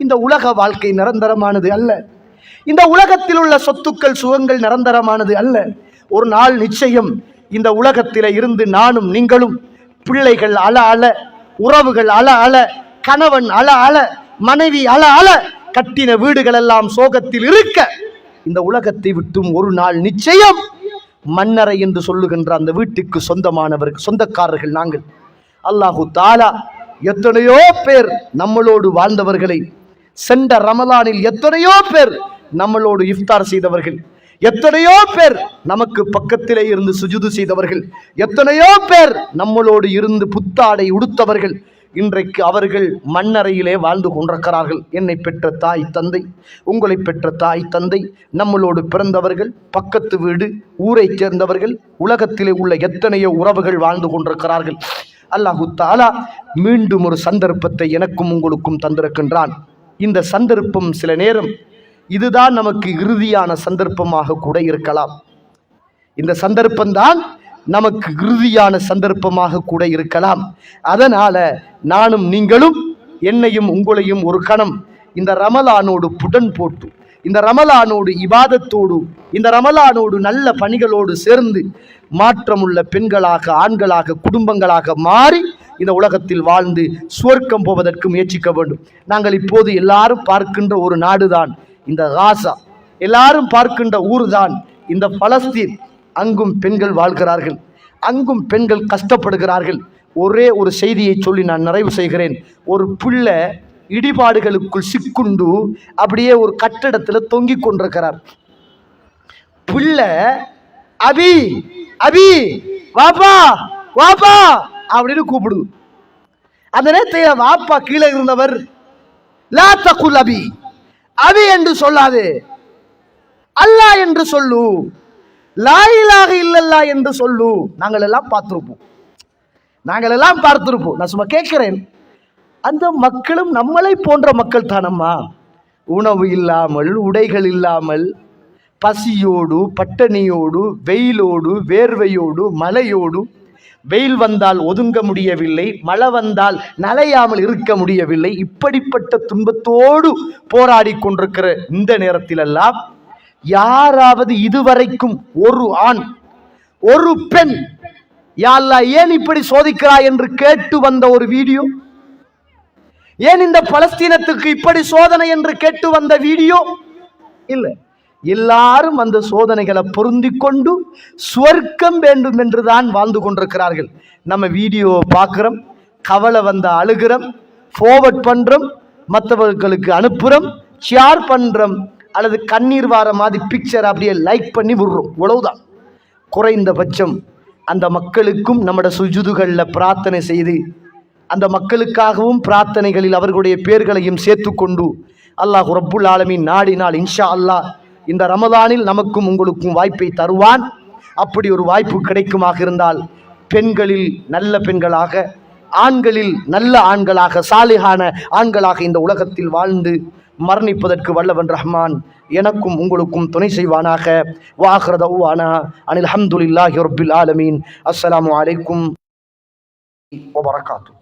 இந்த உலக வாழ்க்கை நிரந்தரமானது அல்ல. இந்த உலகத்தில் உள்ள சொத்துக்கள் சுகங்கள் நிரந்தரமானது அல்ல. ஒரு நாள் நிச்சயம் இந்த உலகத்தில இருந்து நானும் நீங்களும் பிள்ளைகள் அல அல உறவுகள் அல அல கணவன் அல அல மனைவி அல அல கட்டின வீடுகள் எல்லாம் சோகத்தில் இருக்க இந்த உலகத்தை விட்டும் ஒரு நாள் நிச்சயம் மன்னரை என்று சொல்லுகின்ற அந்த வீட்டுக்கு சொந்தமானவர்கள் சொந்தக்காரர்கள் நாங்கள். அல்லாஹு தாலா எத்தனையோ பேர் நம்மளோடு வாழ்ந்தவர்களை சென்ற ரமலானில் எத்தனையோ பேர் நம்மளோடு இஃப்தார் செய்தவர்கள் எத்தனையோ பேர் நமக்கு பக்கத்திலே இருந்து சுஜுது செய்தவர்கள் எத்தனையோ பேர் நம்மளோடு இருந்து புத்தாடை உடுத்தவர்கள் இன்றைக்கு அவர்கள் மண்ணறையிலே வாழ்ந்து கொண்டிருக்கிறார்கள். என்னை பெற்ற தாய் தந்தை உங்களை பெற்ற தாய் தந்தை நம்மளோடு பிறந்தவர்கள் பக்கத்து வீடு ஊரைச் சேர்ந்தவர்கள் உலகத்திலே உள்ள எத்தனையோ உறவுகள் வாழ்ந்து கொண்டிருக்கிறார்கள். அல்லாஹு தாலா மீண்டும் ஒரு சந்தர்ப்பத்தை எனக்கும் உங்களுக்கும் தந்திருக்கின்றான். இந்த சந்தர்ப்பம் சில நேரம் இதுதான் நமக்கு இறுதியான சந்தர்ப்பமாக கூட இருக்கலாம். இந்த சந்தர்ப்பம்தான் நமக்கு இறுதியான சந்தர்ப்பமாக கூட இருக்கலாம். அதனால நானும் நீங்களும் என்னையும் உங்களையும் ஒரு கணம் இந்த ரமலானோடு புடன் போட்டு இந்த ரமலானோடு இபாதத்தோடு இந்த ரமலானோடு நல்ல பணிகளோடு சேர்ந்து மாற்றமுள்ள பெண்களாக ஆண்களாக குடும்பங்களாக மாறி இந்த உலகத்தில் வாழ்ந்து சுவர்க்கம் போவதற்கு முயற்சிக்க வேண்டும். நாங்கள் இப்போது எல்லாரும் பார்க்கின்ற ஒரு நாடுதான் இந்த காசா. எல்லாரும் பார்க்கின்ற ஊர்தான் இந்த பலஸ்தீன். அங்கும் பெண்கள் வாழ்கிறார்கள். அங்கும் பெண்கள் கஷ்டப்படுகிறார்கள். ஒரே ஒரு செய்தியை சொல்லி நான் நிறைவு செய்கிறேன். ஒரு பிள்ளை இடிபாடுகளுக்குள் சிக்குண்டு அப்படியே ஒரு கட்டடத்தில் தொங்கிக் கொண்டிருக்கிறார். பிள்ளை அபி அபி வாப்பா வாப்பா அப்படின்னு கூப்பிடுது. அந்த நேரத்தில் வாப்பா கீழே இருந்தவர் லா தகுல் அபி அபி என்று சொல்லாது. அல்லாஹ் என்று சொல்லு. லாயிலாக இல்லல்லா என்று சொல்லு. நாங்கள் எல்லாம் பார்த்துருப்போம். நாங்கள் எல்லாம் பார்த்துருப்போம். நான் சும்மா கேட்கிறேன். அந்த மக்களும் நம்மளை போன்ற மக்கள் தானம்மா. உணவு இல்லாமல் உடைகள் இல்லாமல் பசியோடு பட்டணியோடு வெயிலோடு வேர்வையோடு மலையோடு வெயில் வந்தால் ஒதுங்க முடியவில்லை மழை வந்தால் நலையாமல் இருக்க முடியவில்லை. இப்படிப்பட்ட துன்பத்தோடு போராடி கொண்டிருக்கிற இந்த நேரத்திலெல்லாம் யாராவது இதுவரைக்கும் ஒரு ஆண் ஒரு பெண் யாழ்லா ஏன் இப்படி சோதிக்கிறாய் என்று கேட்டு வந்த ஒரு வீடியோ? ஏன் இந்த பலஸ்தீனத்துக்கு இப்படி சோதனை என்று கேட்டு வந்த வீடியோ? இல்லை. எல்லாரும் அந்த சோதனைகளை பொருந்தி கொண்டு சுவர்க்கம் வேண்டும் என்று தான் வாழ்ந்து கொண்டிருக்கிறார்கள். நம்ம வீடியோவை பார்க்குறோம் கவலை வந்த அழுகிறோம் ஃபார்வர்ட் பண்ணுறோம் மற்றவர்களுக்கு அனுப்புகிறோம் ஷேர் பண்ணுறோம் அல்லது கண்ணீர் வார மாதிரி பிக்சர் அப்படியே லைக் பண்ணி விடுறோம். இவ்வளவுதான். குறைந்தபட்சம் அந்த மக்களுக்கும் நம்மட சுஜுதுகளில் பிரார்த்தனை செய்து அந்த மக்களுக்காகவும் பிரார்த்தனைகளில் அவர்களுடைய பேர்களையும் சேர்த்து கொண்டு அல்லாஹ் ரப்புல் ஆலமின் நாடினால் இன்ஷா அல்லாஹ் இந்த ரமதானில் நமக்கும் உங்களுக்கும் வாய்ப்பை தருவான். அப்படி ஒரு வாய்ப்பு கிடைக்குமாக இருந்தால் பெண்களில் நல்ல பெண்களாக ஆண்களில் நல்ல ஆண்களாக சாலிகான ஆண்களாக இந்த உலகத்தில் வாழ்ந்து மரணிப்பதற்கு வல்லவன் ரஹ்மான். எனக்கும் உங்களுக்கும் துணை செய்வானாக. வாஹ்ரதவானா அனில் அஹமதுல்லாஹி ரபில் ஆலமீன். அஸ்லாம் அலைக்கும் வபரகாத்து